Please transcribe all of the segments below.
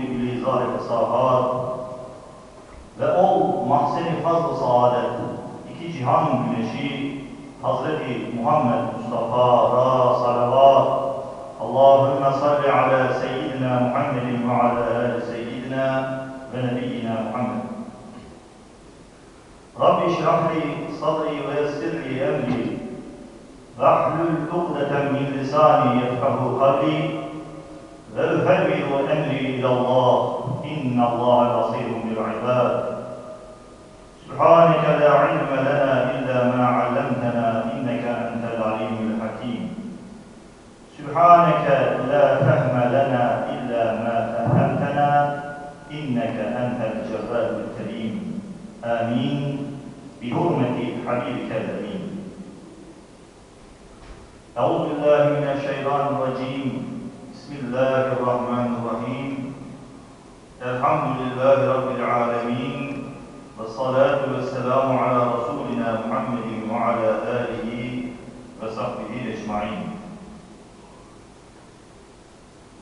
gibi mizan-ı ve ol mahzeni fazl-ı saadet iki cihan güneşi Hazreti Muhammed Mustafa'da salavat. Allahümme salli ala seyyidina Muhammedin ve ala seyyidina ve nebiyyina Muhammed. Rabbi şrahli sadri ve yessirli emri ve ahlul ukdeten min lisani yefkahu kalbi وأفوض أمري إلى الله. إن الله بصير بالعباد. سبحانك لا علم لنا إلا ما علمتنا إنك أنت العليم الحكيم. سبحانك لا فهم لنا إلا ما فهمتنا إنك أنت الجواد الكريم. آمين. بحرمة حبيبك الأمين. أعوذ بالله من الشيطان الرجيم. بسم الله الرحمن الرحيم. الحمد لله رب العالمين والصلاة والسلام على رسولنا محمد وعلى آله وصحبه أجمعين.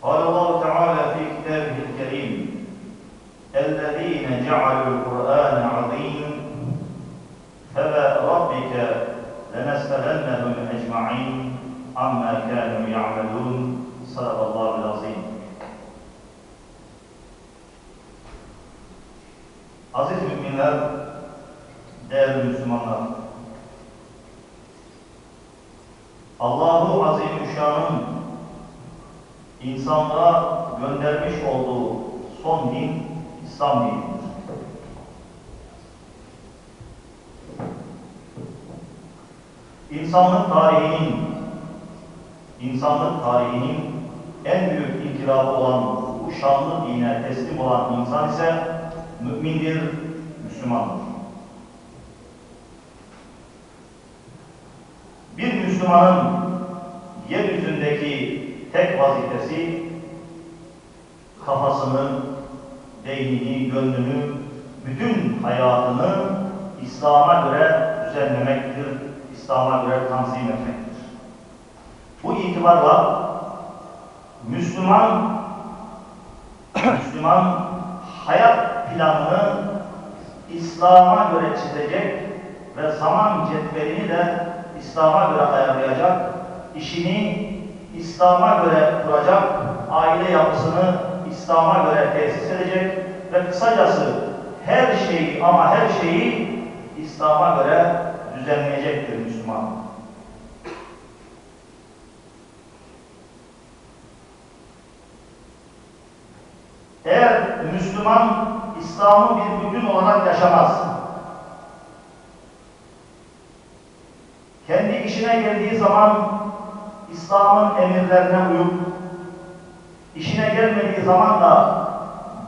قال الله تعالى في كتابه الكريم الذين جعلوا القرآن عظيم فوربك لنسألنهم أجمعين عما كانوا يعملون. Sadakallahu azim. Aziz müminler, değerli Müslümanlar, Allahu Azimüşşan'ın insanlığa göndermiş olduğu son din İslam dinidir. İnsanlık tarihinin insanlık tarihinin en büyük inkılabı olan bu şanlı dine teslim olan insan ise mümindir, Müslümandır. Bir Müslümanın yeryüzündeki tek vazifesi kafasını, beynini, gönlünü, bütün hayatını İslam'a göre düzenlemektir, İslam'a göre tanzim etmektir. Bu itibarla Müslüman Müslüman hayat planını İslam'a göre çizecek ve zaman cetvelini de İslam'a göre ayarlayacak, işini İslam'a göre kuracak, aile yapısını İslam'a göre tesis edecek ve kısacası her şeyi ama her şeyi İslam'a göre düzenleyecektir Müslüman. Eğer Müslüman İslam'ı bir bütün olarak yaşamaz, kendi işine geldiği zaman İslam'ın emirlerine uyup, işine gelmediği zaman da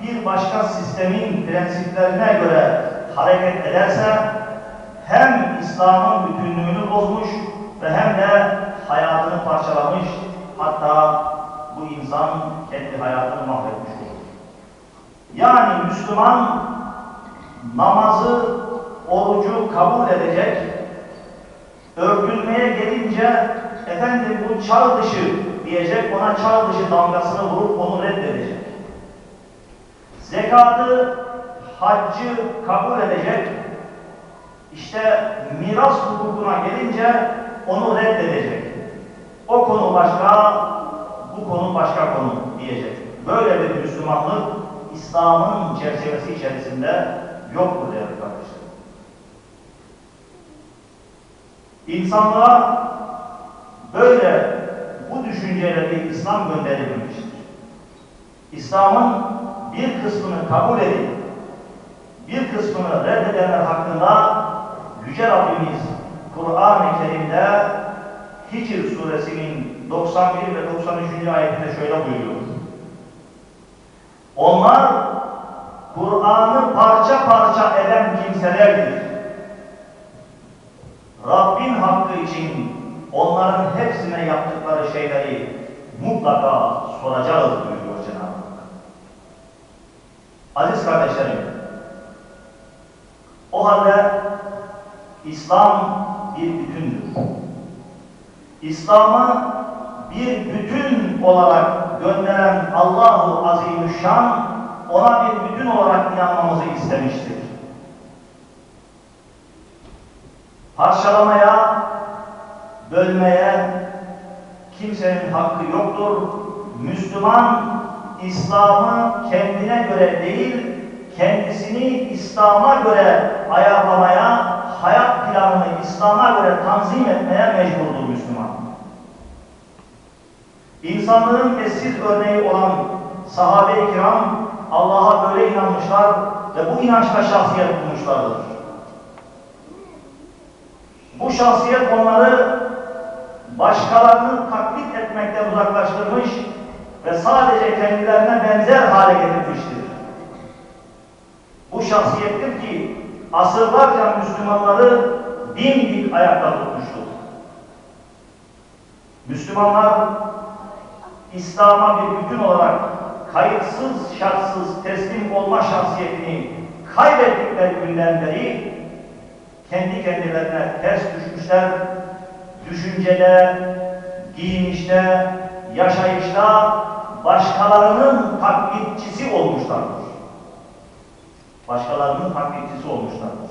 bir başka sistemin prensiplerine göre hareket ederse, hem İslam'ın bütünlüğünü bozmuş ve hem de hayatını parçalamış, hatta bu insan kendi hayatını mahvetmiş. Yani Müslüman namazı, orucu kabul edecek, örgülmeye gelince efendim bu çağ dışı diyecek, ona çağ dışı damgasını vurup onu reddedecek. Zekatı, haccı kabul edecek, işte miras hukukuna gelince onu reddedecek. O konu başka, bu konu başka konu diyecek. Böyle bir Müslümanlık İslam'ın çerçevesi içerisinde yoktur değerli kardeşlerim. İnsanlığa böyle bu düşünceyle bir İslam gönderilmemiştir. İslam'ın bir kısmını kabul edip bir kısmını reddedenler hakkında Yüce Rabbimiz Kur'an-ı Kerim'de Hicr suresinin 91 ve 93. ayetinde şöyle buyuruyor. Onlar Kur'an'ı parça parça eden kimselerdir. Rabbin hakkı için onların hepsine yaptıkları şeyleri mutlaka soracağız buyuruyor Cenab-ı Hak. Aziz kardeşlerim, o halde İslam bir bütündür. İslam'ı bir bütün olarak gönderen Allahu Azimüşşan ona bir bütün olarak inanmamızı istemiştir. Parçalamaya, bölmeye kimsenin hakkı yoktur. Müslüman İslam'ı kendine göre değil, kendisini İslam'a göre ayarlamaya, hayat planını İslam'a göre tanzim etmeye mecburdur Müslüman. İnsanlığın eşsiz örneği olan sahabe-i kiram Allah'a böyle inanmışlar ve bu inançla şahsiyet bulmuşlardır. Bu şahsiyet onları başkalarını taklit etmekten uzaklaştırmış ve sadece kendilerine benzer hale getirmiştir. Bu şahsiyettir ki asırlarca Müslümanları dimdik ayakta tutmuştur. Müslümanlar İslam'a bir bütün olarak kayıtsız, şartsız teslim olma şahsiyetini kaybettikleri günden beri kendi kendilerine ters düşmüşler, düşüncede, giyinişte, yaşayışta başkalarının taklitçisi olmuşlardır. Başkalarının taklitçisi olmuşlardır.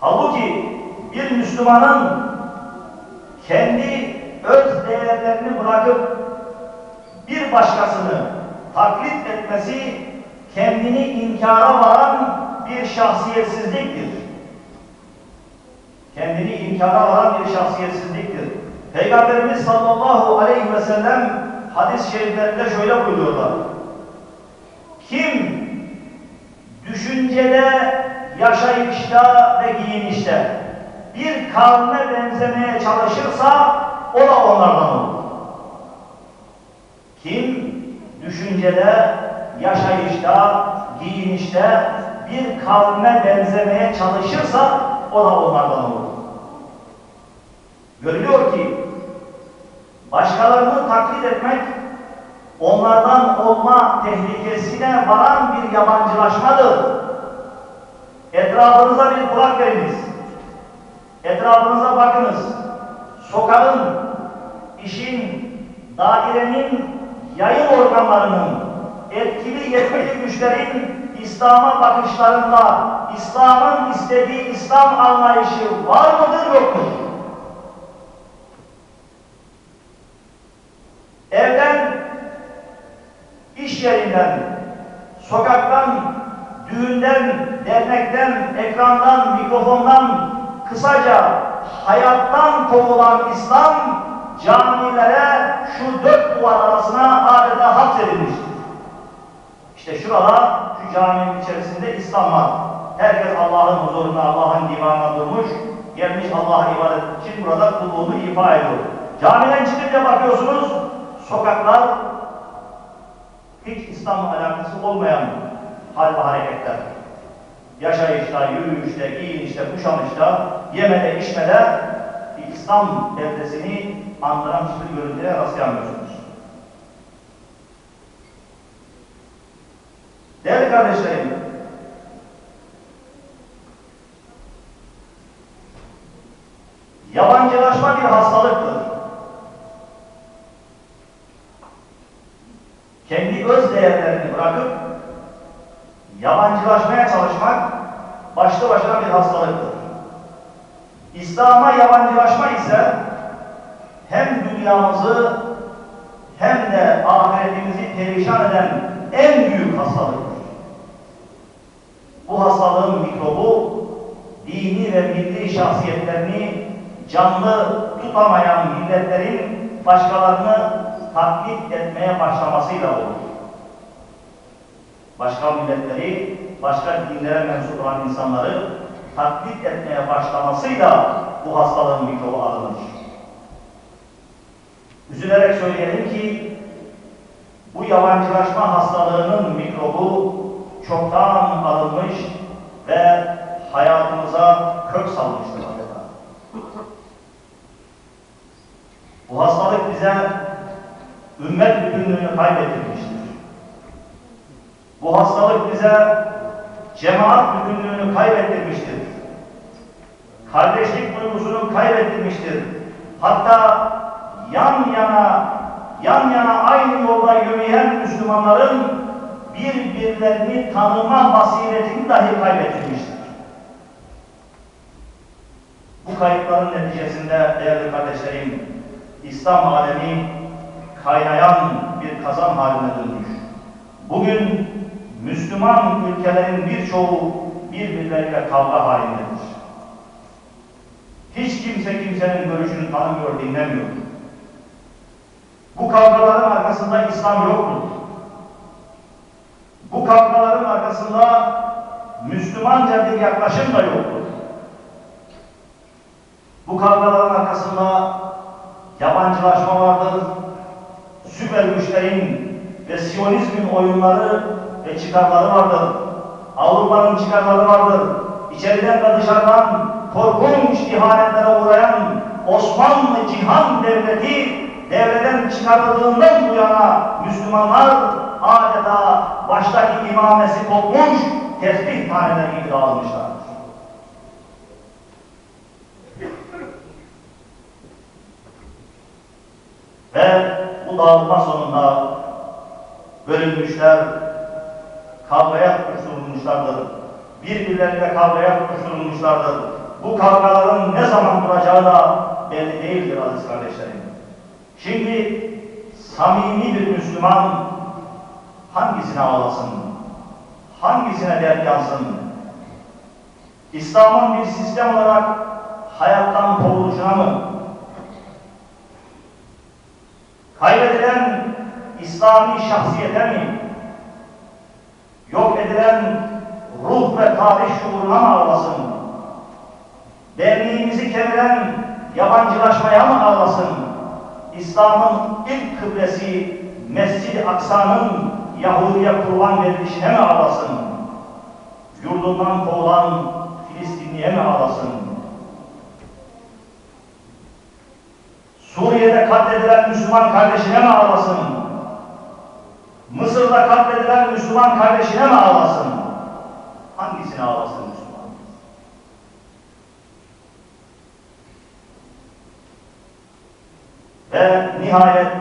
Halbuki bir Müslümanın kendi öz değerlerini bırakıp bir başkasını taklit etmesi kendini inkara varan bir şahsiyetsizliktir. Kendini inkara varan bir şahsiyetsizliktir. Peygamberimiz sallallahu aleyhi ve sellem hadis-i şeriflerinde şöyle buyuruyorlar. Kim düşüncede, yaşayışta ve giyinişte bir kavme benzemeye çalışırsa o da onlardan olur. Kim düşüncede, yaşayışta, giyinişte bir kavme benzemeye çalışırsa o da onlardan olur. Görülüyor ki başkalarını taklit etmek onlardan olma tehlikesine varan bir yabancılaşmadır. Etrafınıza bir kulak veriniz. Etrafınıza bakınız. Sokağın, işin, dairenin, yayın organlarının, etkili yetkili güçlerin İslam'a bakışlarında İslam'ın istediği İslam anlayışı var mıdır yok mudur? Evden, iş yerinden, sokaktan, düğünden, dernekten, ekrandan, mikrofondan, kısaca hayattan kovulan İslam camilere şu dört duvar arasına adeta hapsedilmiştir. İşte şurada, şu caminin içerisinde İslam var. Herkes Allah'ın huzurunda, Allah'ın divanına durmuş, gelmiş Allah'a ibadet için burada kulluğunu ifa ediyor. Camiden çıkınca bakıyorsunuz, sokaklar hiç İslam'la alakası olmayan hal ve hareketler. Yaşayışta, yürüyüşte, giyinişte, kuşanışta, yemede, içmede İslam devresini andıran hiçbir görüntüye rastlayamıyorsunuz. Değerli kardeşlerim, yabancılaşma bir hastalıktır. Kendi öz değerlerini bırakıp yabancılaşmaya çalışmak başlı başına bir hastalıktır. İslam'a yabancılaşma ise hem dünyamızı hem de ahiretimizi perişan eden en büyük hastalıktır. Bu hastalığın mikrobu dini ve milli şahsiyetlerini canlı tutamayan milletlerin başkalarını taklit etmeye başlamasıyla olur. Başka milletleri, başka dinlere mensup olan insanları taklit etmeye başlamasıyla bu hastalığın mikrobu alınır. Üzülerek söyleyelim ki bu yabancılaşma hastalığının mikrobu çoktan alınmış ve hayatımıza kök salmıştır adeta. Bu hastalık bize ümmet bütünlüğünü kaybettirmiştir. Bu hastalık bize cemaat bütünlüğünü kaybettirmiştir. Kardeşlik duygusunu kaybettirmiştir. Hatta yan yana, yan yana aynı yolda yürüyen Müslümanların birbirlerini tanıma basiretini dahi kaybettirmiştir. Bu kayıpların neticesinde değerli kardeşlerim, İslam alemi kaynayan bir kazan haline dönmüş. Bugün Müslüman ülkelerin birçoğu birbirleriyle kavga halindedir. Hiç kimse kimsenin görüşünü tanımıyor, dinlemiyor. Bu kavgaların arkasında İslam yoktur. Bu kavgaların arkasında Müslümanca bir yaklaşım da yoktur. Bu kavgaların arkasında yabancılaşma vardır, süper güçlerin ve Siyonizmin oyunları ve çıkarları vardır. Avrupa'nın çıkarları vardır. İçeriden ve dışarıdan korkunç ihanetlere uğrayan Osmanlı Cihan Devleti devreden çıkarıldığından bu yana Müslümanlar adeta baştaki imamesi kopmuş tesbih taneleri gibi dağılmışlar. Ve bu dağılma sonunda bölünmüşler, kavgaya tutuşturulmuşlardır. Birbirleriyle kavgaya tutuşturulmuşlardır. Bu kavgaların ne zaman duracağı da belli değildir aziz kardeşlerim. Şimdi samimi bir Müslüman hangisine ağlasın? Hangisine dert yansın? İslam'ın bir sistem olarak hayattan kovuluşuna mı? Kaybedilen İslami şahsiyete mi? Yok edilen ruh ve tarih şuuruna mı ağlasın? Derneğimizi kemiren yabancılaşmaya mı ağlasın? İslam'ın ilk kıblesi Mescid-i Aksa'nın Yahudi'ye kurban verilişine mi ağlasın? Yurdundan kovulan Filistinli'ye mi ağlasın? Suriye'de katledilen Müslüman kardeşine mi ağlasın? Mısır'da katledilen Müslüman kardeşine mi ağlasın? Hangisine ağlasın Müslüman? Ve nihayet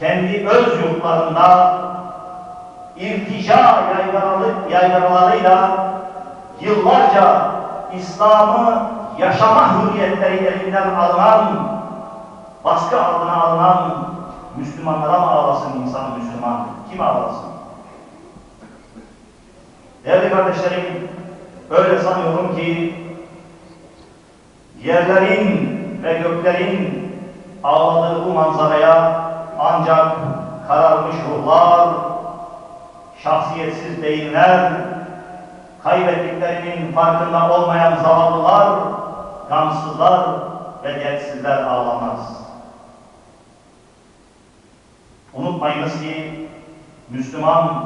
kendi öz yurtlarında irtica yaygaralarıyla yıllarca İslam'ı yaşama hürriyetleri elinden alınan, baskı altına alınan Müslümanlara mı ağlasın insan Müslüman? Kim ağlasın? Değerli kardeşlerim, öyle sanıyorum ki yerlerin ve göklerin ağladığı bu manzaraya ancak kararmış ruhlar, şahsiyetsiz beyinler, kaybettiklerinin farkında olmayan zavallılar, gamsızlar ve dertsizler ağlamaz. Unutmayınız ki Müslüman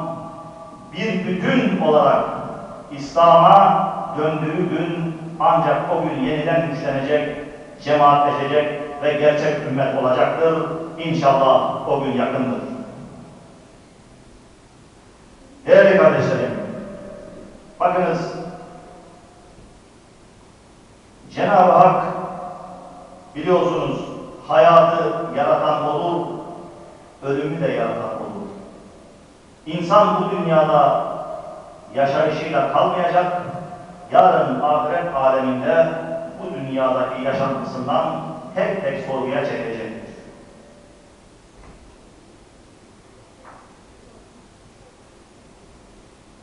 bir bütün olarak İslam'a döndüğü gün ancak o gün yeniden güçlenecek, cemaatleşecek ve gerçek ümmet olacaktır. İnşallah o gün yakındır. Değerli kardeşlerim, bakınız Cenab-ı Hak biliyorsunuz hayatı yaratan olur, ölümü de yaratan olur. İnsan bu dünyada yaşayışıyla kalmayacak, yarın ahiret aleminde bu dünyadaki yaşantısından tek tek sorguya çekecektir.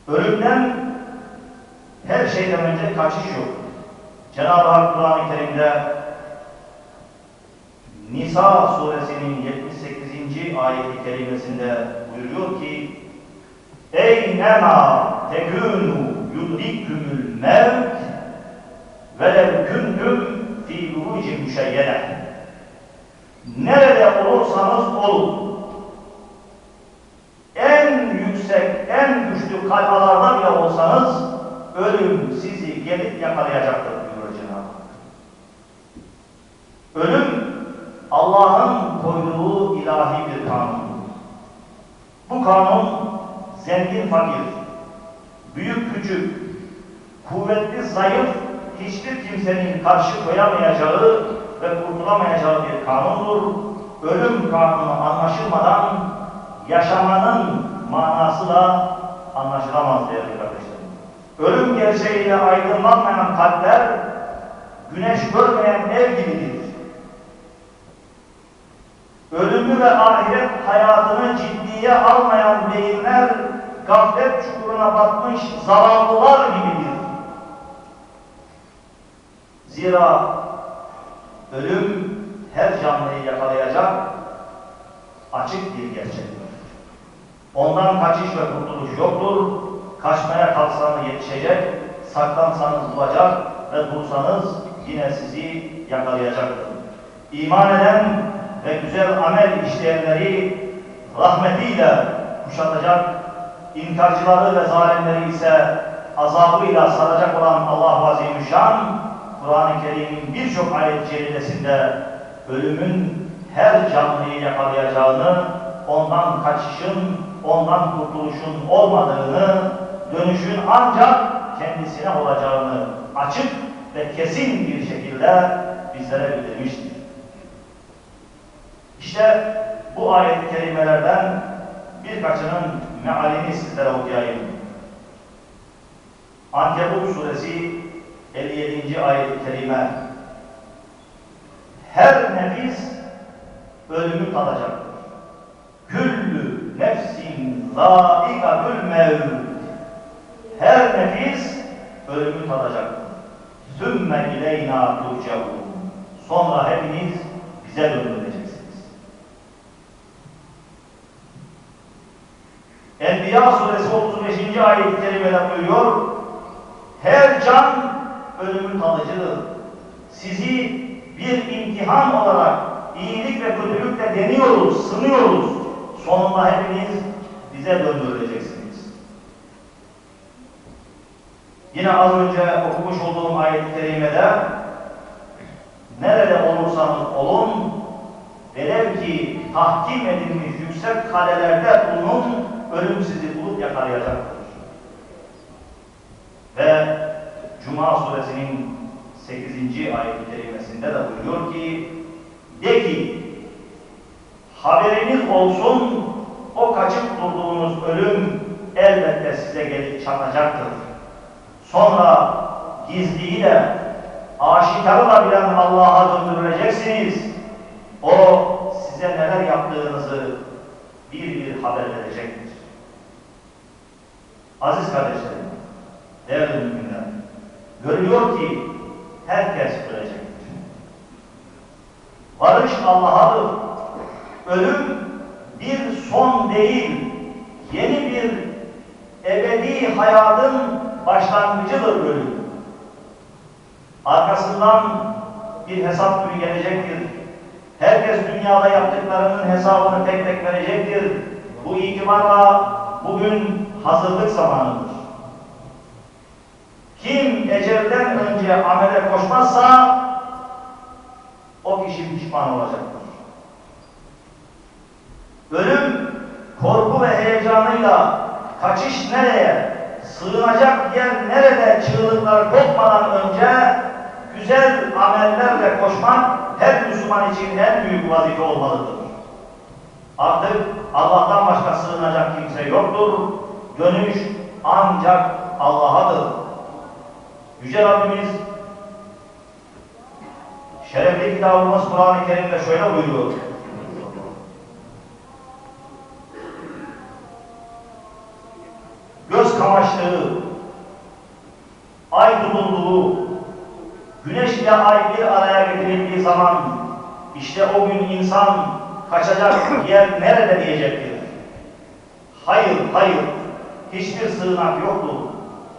Ölümden her şeyden önce kaçış yok. Cenab-ı Hak Kur'an-ı Kerim'de Nisa suresinin 78. ayeti kerimesinde buyuruyor ki Eynema tekûnû yudrikkumul mevt velev kuntum fi burucin müşeyyene Nerede olursanız olun. En yüksek, en güçlü kalfalarda bile olsanız ölüm sizi gelip yakalayacaktır diyor Cenab-ı Hak. Ölüm Allah'ın koyduğu ilahi bir kanun. Bu kanun zengin fakir, büyük küçük, kuvvetli zayıf hiçbir kimsenin karşı koyamayacağı ve kurtulamayacağı bir kanundur. Ölüm kanunu anlaşılmadan yaşamanın manası da anlaşılamaz değerli kardeşlerim. Ölüm gerçeğiyle aydınlanmayan kalpler güneş görmeyen ev gibidir. Ölümü ve ahiret hayatını ciddiye almayan beyinler gaflet çukuruna batmış zavallılar gibidir. Zira ölüm her canlıyı yakalayacak açık bir gerçektir. Ondan kaçış ve kurtuluş yoktur. Kaçmaya kalksanız yetişecek, saklansanız bulacak ve bulsanız yine sizi yakalayacaktır. İman eden ve güzel amel işleyenleri rahmetiyle kuşatacak, inkarcıları ve zalimleri ise azabıyla saracak olan Allah Azimüşşan, Kur'an-ı Kerim'in birçok ayet celilesinde ölümün her canlıyı yakalayacağını, ondan kaçışın, ondan kurtuluşun olmadığını, dönüşün ancak kendisine olacağını açık ve kesin bir şekilde bizlere bildirmiştir. İşte bu ayet-i kerimelerden birkaçının mealini sizlere okuyayım. Ankebut suresi 57. ayet-i kerime Her nefis ölümü tadacaktır. Küllü nefsin zâikatül mevt Her nefis ölümü tadacaktır. Sümme ileyna turcaun Sonra hepiniz bize döndürüleceksiniz. Enbiya suresi 35. ayet-i kerimede buyuruyor. Her can ölümün tadıcıdır. Sizi bir imtihan olarak iyilik ve kötülükle deniyoruz, sınıyoruz. Sonunda hepiniz bize döndürüleceksiniz. Yine az önce okumuş olduğum ayet-i kerimede nerede olursanız olun velev ki tahkim edilmiş yüksek kalelerde bulunun ölüm sizi bulup yakalayacaktır. Ve Cuma suresinin 8. ayet-i kerimesinde de buyuruyor ki de ki haberiniz olsun o kaçıp durduğunuz ölüm elbette size gelip çatacaktır. Sonra gizliyi de aşikarı da bilen Allah'a döndürüleceksiniz. O size neler yaptığınızı bir bir haber verecektir. Aziz kardeşlerim, değerli görüyor ki herkes ölecektir. Varış Allah'adır. Ölüm bir son değil, yeni bir ebedi hayatın başlangıcıdır ölüm. Arkasından bir hesap günü gelecektir. Herkes dünyada yaptıklarının hesabını tek tek verecektir. Bu itibarla bugün hazırlık zamanıdır. Kim ecelden önce amele koşmazsa o kişi pişman olacaktır. Ölüm korku ve heyecanıyla kaçış nereye, sığınacak yer nerede çığlıklar kopmadan önce güzel amellerle koşmak her Müslüman için en büyük vazife olmalıdır. Artık Allah'tan başka sığınacak kimse yoktur. Dönüş ancak Allah'adır. Yüce Rabbimiz şerefli kitabımız Kur'an-ı Kerim'de şöyle buyuruyor. Göz kamaştığı, ay tutulduğu, güneş ile ay bir araya getirildiği zaman işte o gün insan kaçacak yer nerede diyecektir. Hayır, hayır, hiçbir sığınak yoktur.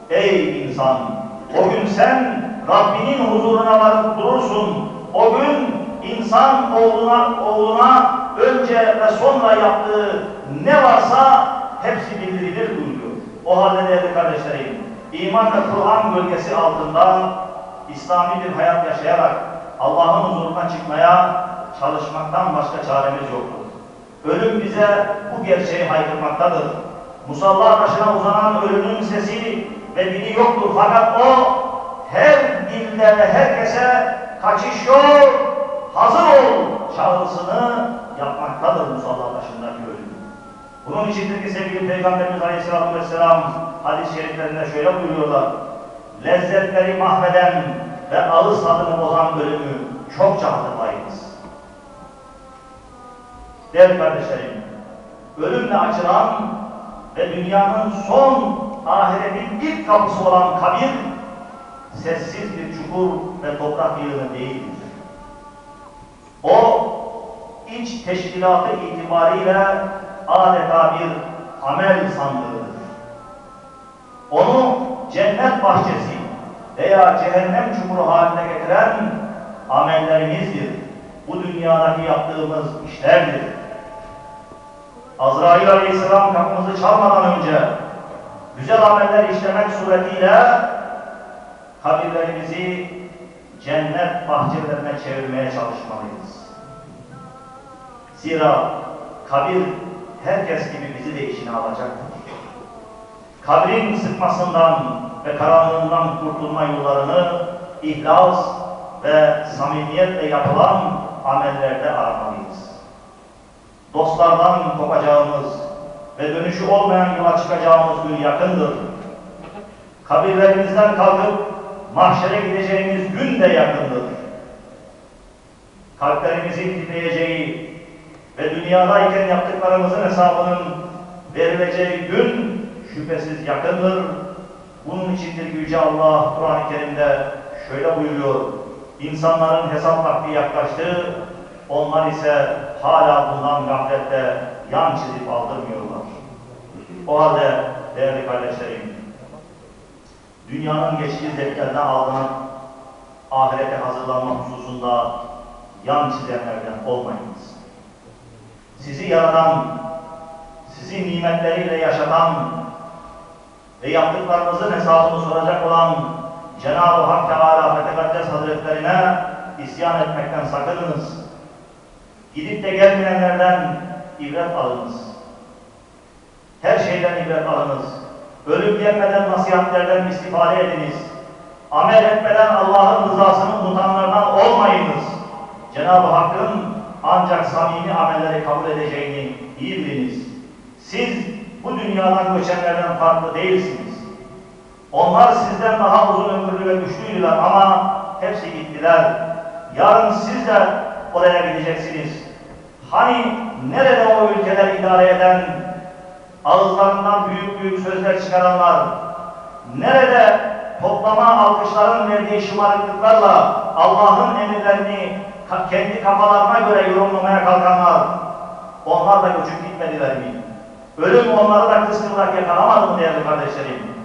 Ey insan, o gün sen Rabbinin huzuruna varıp durursun. O gün insan oğluna, oğluna önce ve sonra yaptığı ne varsa hepsi bildirilir buyuruyor. O halde değerli kardeşlerim, iman ve Kur'an gölgesi altında İslami bir hayat yaşayarak Allah'ın huzuruna çıkmaya çalışmaktan başka çaremiz yoktur. Ölüm bize bu gerçeği haykırmaktadır. Musalla başına uzanan ölünün sesi ve dili yoktur fakat o her dilde ve herkese kaçış yok, hazır ol çağrısını yapmaktadır musalla başındaki ölüm. Bunun içindir ki sevgili Peygamberimiz Aleyhisselatü Vesselam hadis-i şeriflerinde şöyle buyuruyorlar. Lezzetleri mahveden ve ağız tadını bozan ölümü çokça hatırlayınız. Değerli kardeşlerim, ölümle açılan ve dünyanın son ahiretin ilk kapısı olan kabir, sessiz bir çukur ve toprak yığını değildir. O, iç teşkilatı itibariyle adeta bir amel sandığıdır. Onu cennet bahçesi veya cehennem çukuru haline getiren amellerimizdir. Bu dünyadaki yaptığımız işlerdir. Azrail Aleyhisselam kapımızı çalmadan önce güzel ameller işlemek suretiyle kabirlerimizi cennet bahçelerine çevirmeye çalışmalıyız. Zira kabir herkes gibi bizi de içine alacaktır. Kabrin sıkmasından ve karanlığından kurtulma yollarını ihlas ve samimiyetle yapılan amellerde aramalıyız. Dostlardan kopacağımız ve dönüşü olmayan yola çıkacağımız gün yakındır. Kabirlerimizden kalkıp mahşere gideceğimiz gün de yakındır. Kalplerimizin titreyeceği ve dünyadayken yaptıklarımızın hesabının verileceği gün şüphesiz yakındır. Bunun içindir Yüce Allah Kur'an-ı Kerim'de şöyle buyuruyor. İnsanların hesap vakti yaklaştı, onlar ise hala bundan gaflette yan çizip aldırmıyorlar. O halde değerli kardeşlerim, dünyanın geçici zevklerine aldıran ahirete hazırlanma hususunda yan çizenlerden olmayınız. Sizi yaratan, sizi nimetleriyle yaşatan ve yaptıklarınızın hesabını soracak olan Cenab-ı Hak Teala ve Tekaddes Hazretlerine isyan etmekten sakınınız. Gidip de gelmeyenlerden ibret alınız. Her şeyden ibret alınız. Ölüm gelmeden nasihatlerden istifade ediniz. Amel etmeden Allah'ın rızasını unutanlardan olmayınız. Cenab-ı Hakk'ın ancak samimi amelleri kabul edeceğini iyi biliniz. Siz bu dünyadan göçenlerden farklı değilsiniz. Onlar sizden daha uzun ömürlü ve güçlüydüler ama hepsi gittiler. Yarın siz de oraya gideceksiniz. Hani nerede o ülkeler idare eden, ağızlarından büyük büyük sözler çıkaranlar, nerede toplama alkışların verdiği şımarıklıklarla Allah'ın emirlerini kendi kafalarına göre yorumlamaya kalkanlar, onlar da göçüp gitmediler mi? Ölüm onları da kıskıvrak yakalamadı mı değerli kardeşlerim?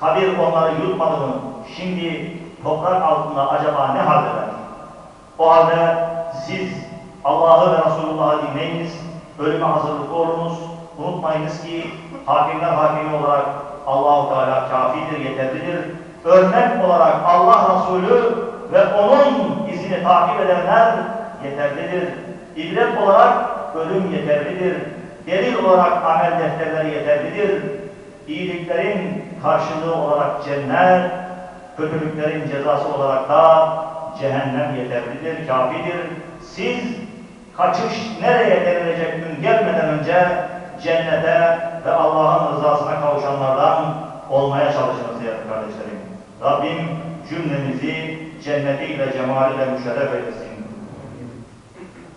Kabir onları yutmadı mı? Şimdi toprak altında acaba ne haldeler? O halde siz Allah'ı ve Resulullah'ı dinleyiniz, ölüme hazırlıklı olunuz. Unutmayınız ki hakimler hakimi olarak Allahu Teala kafidir, yeterlidir. Örnek olarak Allah Resulü ve onun izini takip edenler yeterlidir. İbret olarak ölüm yeterlidir. Delil olarak amel defterleri yeterlidir. İyiliklerin karşılığı olarak cennet, kötülüklerin cezası olarak da cehennem yeterlidir, kafidir. Siz kaçış nereye denilecek gün gelmeden önce cennete ve Allah'ın rızasına kavuşanlardan olmaya çalışınız değerli kardeşlerim. Rabbim cümlemizi cennetiyle, cemaliyle müşerref eylesin.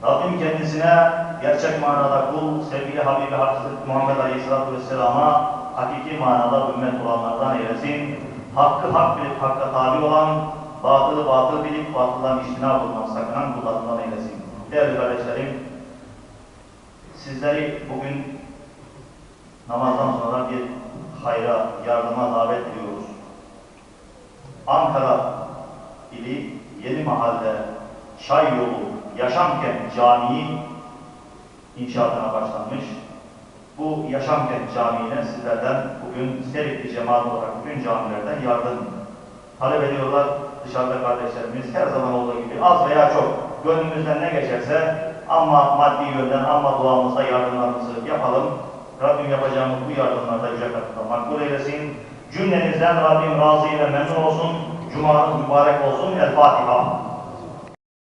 Rabbim kendisine gerçek manada kul, sevgili Habibi Hazreti Muhammed Aleyhisselatü Vesselam'a hakiki manada ümmet olanlardan eylesin. Hakkı hak bilip hakka tabi olan, batılı batıl bilip batıldan iştina bulmak sakınan kullarından eylesin. Değerli kardeşlerim, sizleri bugün namazdan sonra bir hayra, yardıma davet ediyoruz. Ankara ili Yeni Mahalle Çay Yolu Yaşamkent Camii inşaatına başlanmış. Bu Yaşamkent Camii'ne sizlerden bugün Serikli cemaat olarak bütün camilerden yardım talep ediyorlar. Dışarıda kardeşlerimiz her zaman olduğu gibi az veya çok gönlümüzden ne geçerse ama maddi yönden ama duamızda yardımlarımızı yapalım. Rabbim yapacağımız bu yardımlarda yüce katında makbul eylesin. Cümlenizden Rabbim razı ve memnun olsun. Cumanız mübarek olsun. El Fatiha.